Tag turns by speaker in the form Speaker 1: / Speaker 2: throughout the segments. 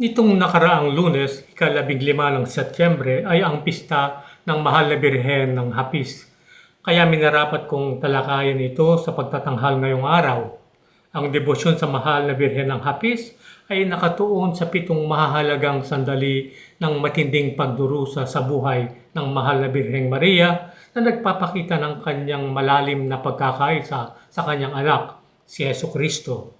Speaker 1: Nitong nakaraang lunes, ikalabing lima ng Setyembre, ay ang pista ng Mahal na Birhen ng Hapis. Kaya minarapat kong talakayin ito sa pagtatanghal ngayong araw. Ang debosyon sa Mahal na Birhen ng Hapis ay nakatuon sa pitong mahahalagang sandali ng matinding pagdurusa sa buhay ng Mahal na Birheng Maria na nagpapakita ng kanyang malalim na pagkakaisa sa kanyang anak, si Yeso Kristo.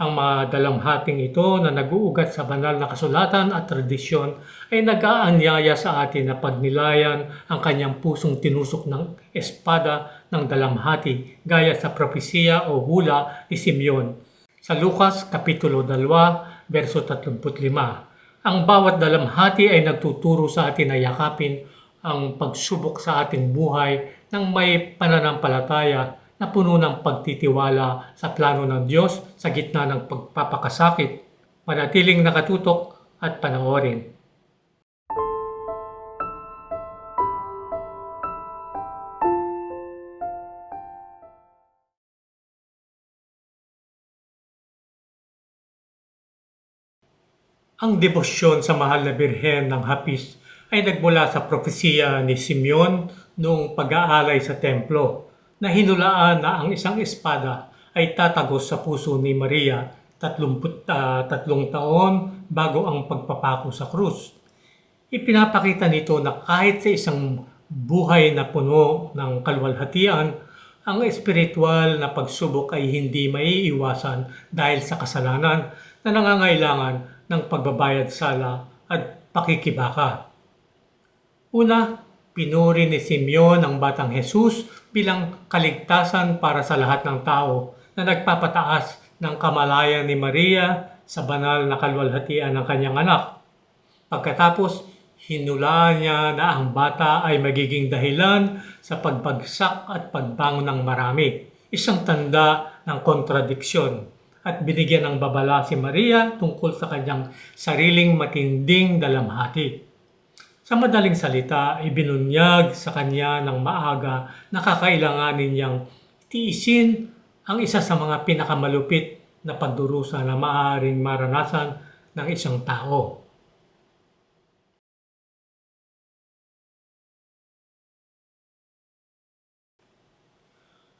Speaker 1: Ang mga dalamhating ito na naguugat sa banal na kasulatan at tradisyon ay nag-aanyaya sa atin na pagnilayan ang kanyang pusong tinusok ng espada ng dalamhati gaya sa propesiya o hula ni Simeon sa Lucas Kapitulo 2, verso 35. Ang bawat dalamhati ay nagtuturo sa atin na yakapin ang pagsubok sa ating buhay ng may pananampalataya na puno ng pagtitiwala sa plano ng Diyos sa gitna ng pagpapakasakit, manatiling nakatutok at panoorin. Ang debosyon sa mahal na birhen ng Hapis ay nagmula sa propesiya ni Simeon noong pag-aalay sa templo na hinulaan na ang isang espada ay tatagos sa puso ni Maria 33 taon bago ang pagpapako sa krus. Ipinapakita nito na kahit sa isang buhay na puno ng kalwalhatian, ang espiritual na pagsubok ay hindi maiiwasan dahil sa kasalanan na nangangailangan ng pagbabayad sala at pakikibaka. Una, pinuri ni Simeon ang batang Jesus bilang kaligtasan para sa lahat ng tao na nagpapataas ng kamalayan ni Maria sa banal na kalwalhatian ng kanyang anak. Pagkatapos, hinulaan niya na ang bata ay magiging dahilan sa pagbagsak at pagbangon ng marami, isang tanda ng kontradiksyon at binigyan ng babala si Maria tungkol sa kanyang sariling matinding dalamhati. Sa madaling salita, ibinunyag sa kanya ng maaga na kakailanganin niyang tiisin ang isa sa mga pinakamalupit na pagdurusa na maaaring maranasan ng isang tao.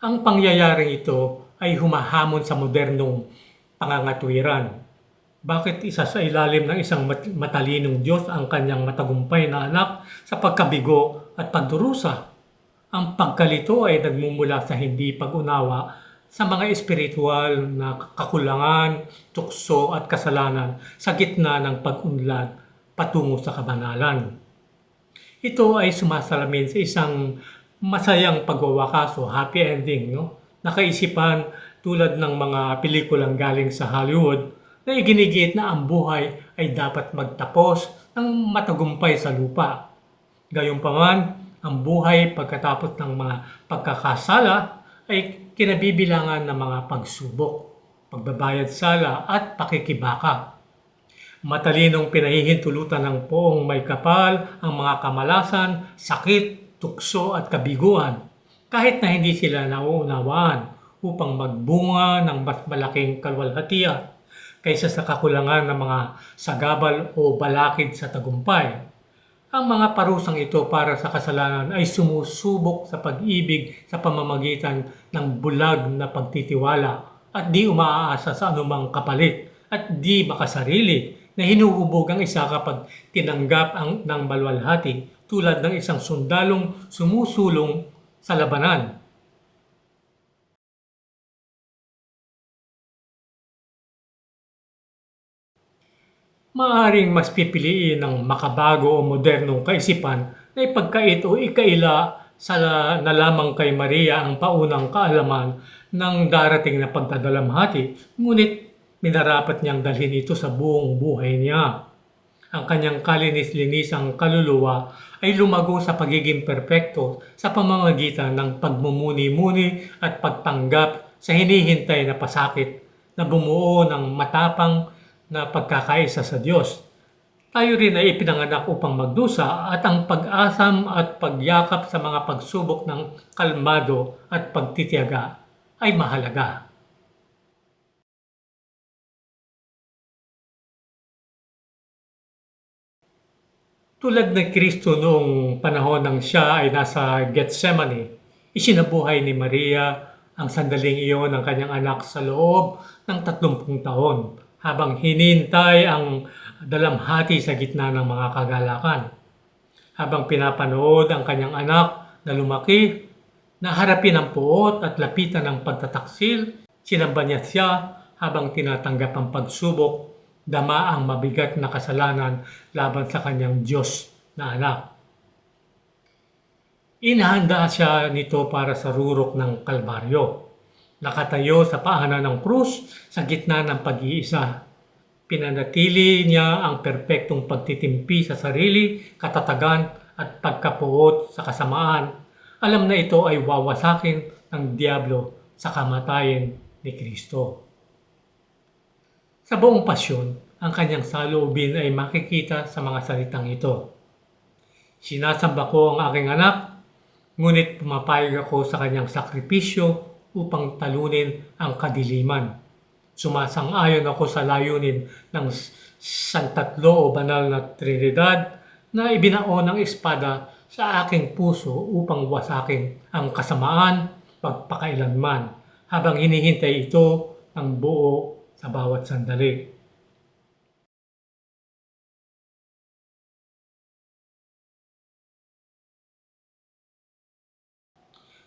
Speaker 1: Ang pangyayaring ito ay humahamon sa modernong pangangatwiran. Bakit isa sa ilalim ng isang mat- matalinong Diyos ang kanyang matagumpay na anak sa pagkabigo at pagdurusa? Ang pagkalito ay nagmumula sa hindi pag-unawa sa mga espiritual na kakulangan, tukso at kasalanan sa gitna ng pag-unlad patungo sa kabanalan. Ito ay sumasalamin sa isang masayang pagwawakas o happy ending, no? Nakaisipan tulad ng mga pelikulang galing sa Hollywood na iginigiit na ang buhay ay dapat magtapos ng matagumpay sa lupa. Gayunpaman, ang buhay pagkatapos ng mga pagkakasala ay kinabibilangan ng mga pagsubok, pagbabayad sala at pakikibaka. Matalinong pinahihintulutan ng poong may kapal ang mga kamalasan, sakit, tukso at kabiguan kahit na hindi sila nauunawaan upang magbunga ng mas malaking kalwalhatian kaysa sa kakulangan ng mga sagabal o balakid sa tagumpay. Ang mga parusang ito para sa kasalanan ay sumusubok sa pag-ibig sa pamamagitan ng bulag na pagtitiwala at di umaaasa sa anumang kapalit at di makasarili na hinuhubog ang isa kapag tinanggap ang ng balwalhati tulad ng isang sundalong sumusulong sa labanan. Maaring mas pipiliin ng makabago o modernong kaisipan na ipagkait o ikaila sa na lamang kay Maria ang paunang kaalaman ng darating na pagdadalamhati, ngunit minarapat niyang dalhin ito sa buong buhay niya. Ang kanyang kalinis-linisang kaluluwa ay lumago sa pagiging perpekto sa pamamagitan ng pagmumuni-muni at pagtanggap sa hinihintay na pasakit na bumuo ng matapang na pagkakaisa sa Diyos. Tayo rin ay ipinanganak upang magdusa at ang pag-asam at pagyakap sa mga pagsubok ng kalmado at pagtitiyaga ay mahalaga. Tulad ng Kristo noong panahon ng siya ay nasa Gethsemane, isinabuhay ni Maria ang sandaling iyon ng kanyang anak sa loob ng 30 taon habang hinintay ang dalamhati sa gitna ng mga kagalakan. Habang pinapanood ang kanyang anak na lumaki, na harapin ang puot at lapitan ng pagtataksil, sinamba niya siya habang tinatanggap ang pagsubok dama ang mabigat na kasalanan laban sa kanyang Diyos na anak. Inahanda siya nito para sa rurok ng Kalbaryo. Nakatayo sa paanan ng krus sa gitna ng pag-iisa. Pinanatili niya ang perpektong pagtitimpi sa sarili, katatagan at pagkapuot sa kasamaan. Alam na ito ay wawasakin ng Diablo sa kamatayan ni Kristo. Sa buong pasyon, ang kanyang saloobin ay makikita sa mga salitang ito. Sinasamba ko ang aking anak, ngunit pumapayag ako sa kanyang sakripisyo upang talunin ang kadiliman. Sumasang-ayon ako sa layunin ng santatlo o banal na Trinidad na ibinao ng espada sa aking puso upang wasakin ang kasamaan pagpakailanman habang hinihintay ito ng buo sa bawat sandali.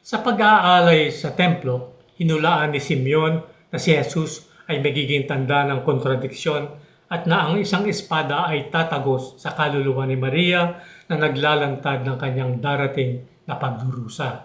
Speaker 1: Sa pag-aalay sa templo, hinulaan ni Simeon na si Jesus ay magiging tanda ng kontradiksyon at na ang isang espada ay tatagos sa kaluluwa ni Maria na naglalantad ng kanyang darating na pagdurusa.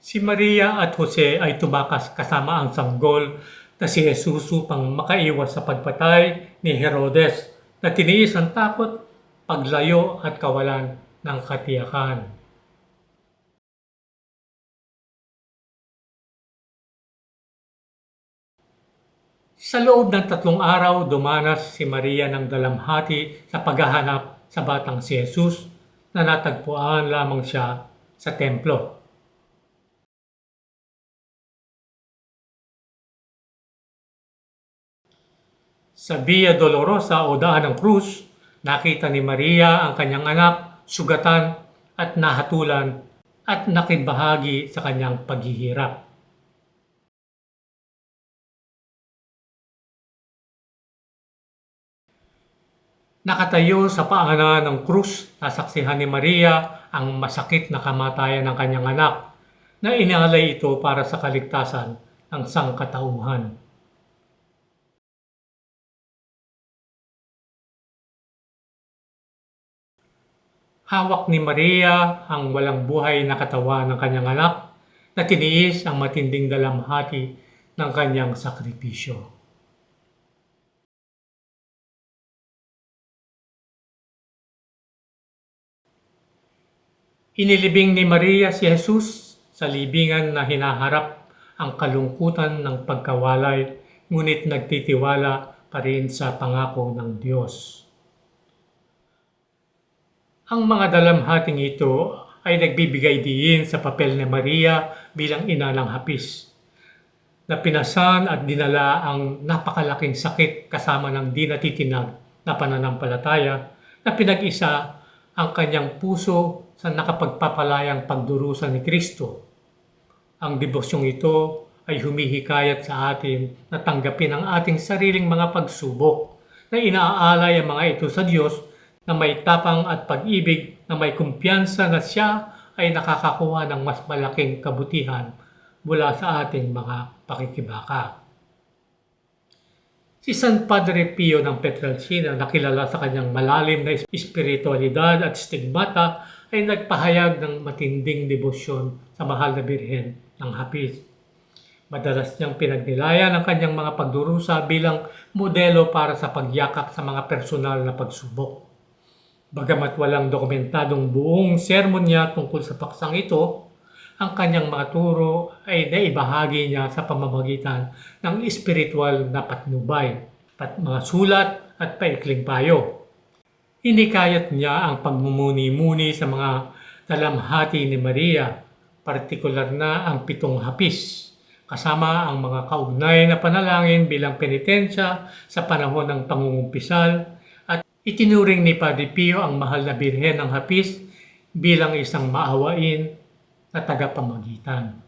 Speaker 1: Si Maria at Jose ay tumakas kasama ang sanggol na si Jesus upang makaiwas sa pagpatay ni Herodes na tiniis ang takot, paglayo at kawalan ng katiyakan. Sa loob ng tatlong araw, dumanas si Maria ng dalamhati sa paghahanap sa batang si Jesus na natagpuan lamang siya sa templo. Sa Via Dolorosa o Daan ng Cruz, nakita ni Maria ang kanyang anak, sugatan at nahatulan at nakibahagi sa kanyang paghihirap. Nakatayo sa paanan ng krus, nasaksihan ni Maria ang masakit na kamatayan ng kanyang anak na inalay ito para sa kaligtasan ng sangkatauhan. Hawak ni Maria ang walang buhay na katawan ng kanyang anak na tiniis ang matinding dalamhati ng kanyang sakripisyo. Inilibing ni Maria si Jesus sa libingan na hinaharap ang kalungkutan ng pagkawalay ngunit nagtitiwala pa rin sa pangako ng Diyos. Ang mga dalamhating ito ay nagbibigay diin sa papel ni Maria bilang ina ng hapis na pinasan at dinala ang napakalaking sakit kasama ng di natitinag na pananampalataya na pinag-isa ang kanyang puso sa nakapagpapalayang pagdurusa ni Kristo. Ang debosyong ito ay humihikayat sa atin na tanggapin ang ating sariling mga pagsubok na inaalay ang mga ito sa Diyos na may tapang at pag-ibig na may kumpiyansa na siya ay nakakakuha ng mas malaking kabutihan mula sa ating mga pakikibaka. Si San Padre Pio ng Petralcina na kilala sa kanyang malalim na espiritualidad at stigmata ay nagpahayag ng matinding debosyon sa mahal na birhen ng hapis. Madalas niyang pinagnilayan ang kanyang mga pagdurusa bilang modelo para sa pagyakap sa mga personal na pagsubok. Bagamat walang dokumentadong buong sermon niya tungkol sa paksang ito, ang kanyang mga turo ay naibahagi niya sa pamamagitan ng espiritual na patnubay, pat mga sulat at paikling payo. Hinikayat niya ang pagmumuni-muni sa mga dalamhati ni Maria, partikular na ang pitong hapis, kasama ang mga kaugnay na panalangin bilang penitensya sa panahon ng pangungumpisal itinuring ni Padre Pio ang mahal na birhen ng hapis bilang isang maawain na tagapamagitan.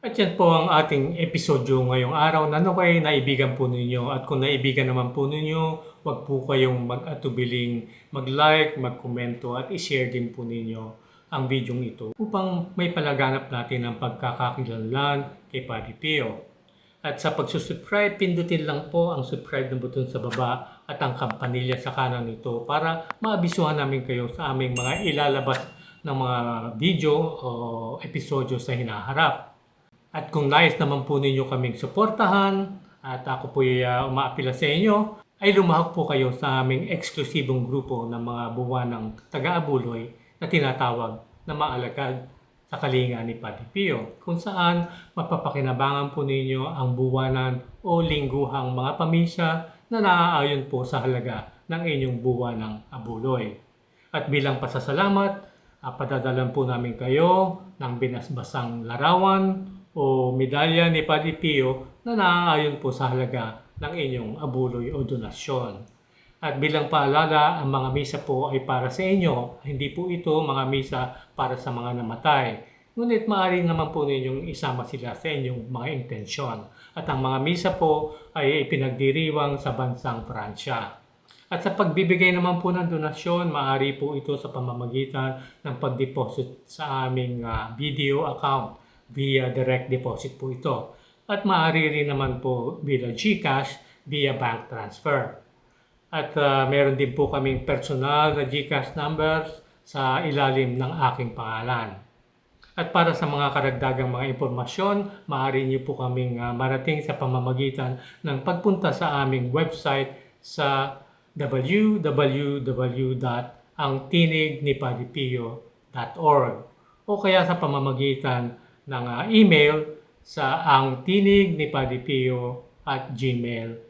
Speaker 1: At yan po ang ating episodyo ngayong araw na naway naibigan po ninyo. At kung naibigan naman po ninyo, wag po kayong mag-atubiling mag-like, mag-komento at i-share din po ninyo ang video ito upang may palaganap natin ang pagkakakilanlan kay Padre Pio. At sa pagsusubscribe, pindutin lang po ang subscribe na button sa baba at ang kampanilya sa kanan nito para maabisuhan namin kayo sa aming mga ilalabas ng mga video o episodyo sa hinaharap. At kung nais naman po ninyo kaming suportahan at ako po uh, umaapila sa inyo, ay lumahok po kayo sa aming eksklusibong grupo ng mga buwan ng taga-abuloy na tinatawag na maalagad sa kalinga ni Padre Pio, kung saan mapapakinabangan po ninyo ang buwanan o lingguhang mga pamisa na naaayon po sa halaga ng inyong buwan ng abuloy. At bilang pasasalamat, uh, padadalan po namin kayo ng binasbasang larawan o medalya ni Padre Pio na naaayon po sa halaga ng inyong abuloy o donasyon. At bilang paalala, ang mga misa po ay para sa inyo. Hindi po ito mga misa para sa mga namatay. Ngunit maaari naman po ninyong isama sila sa inyong mga intensyon. At ang mga misa po ay ipinagdiriwang sa bansang Pransya. At sa pagbibigay naman po ng donasyon, maaari po ito sa pamamagitan ng pag-deposit sa aming uh, video account via direct deposit po ito. At maaari rin naman po via GCash via bank transfer. At uh, meron din po kaming personal na GCash numbers sa ilalim ng aking pangalan. At para sa mga karagdagang mga impormasyon, maaari niyo po kaming uh, marating sa pamamagitan ng pagpunta sa aming website sa www.angtinignipadipio.org o kaya sa pamamagitan ng uh, email sa ang tinig ni Padipio at gmail.com.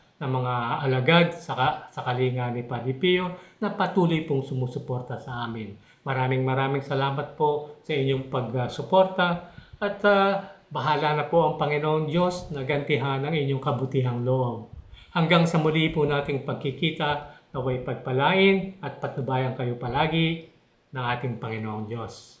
Speaker 1: na mga alagad sa, sa kalinga ni Padre Pio na patuloy pong sumusuporta sa amin. Maraming maraming salamat po sa inyong pagsuporta at uh, bahala na po ang Panginoong Diyos na gantihan ang inyong kabutihang loob. Hanggang sa muli po nating pagkikita, naway pagpalain at patnubayan kayo palagi ng ating Panginoong Diyos.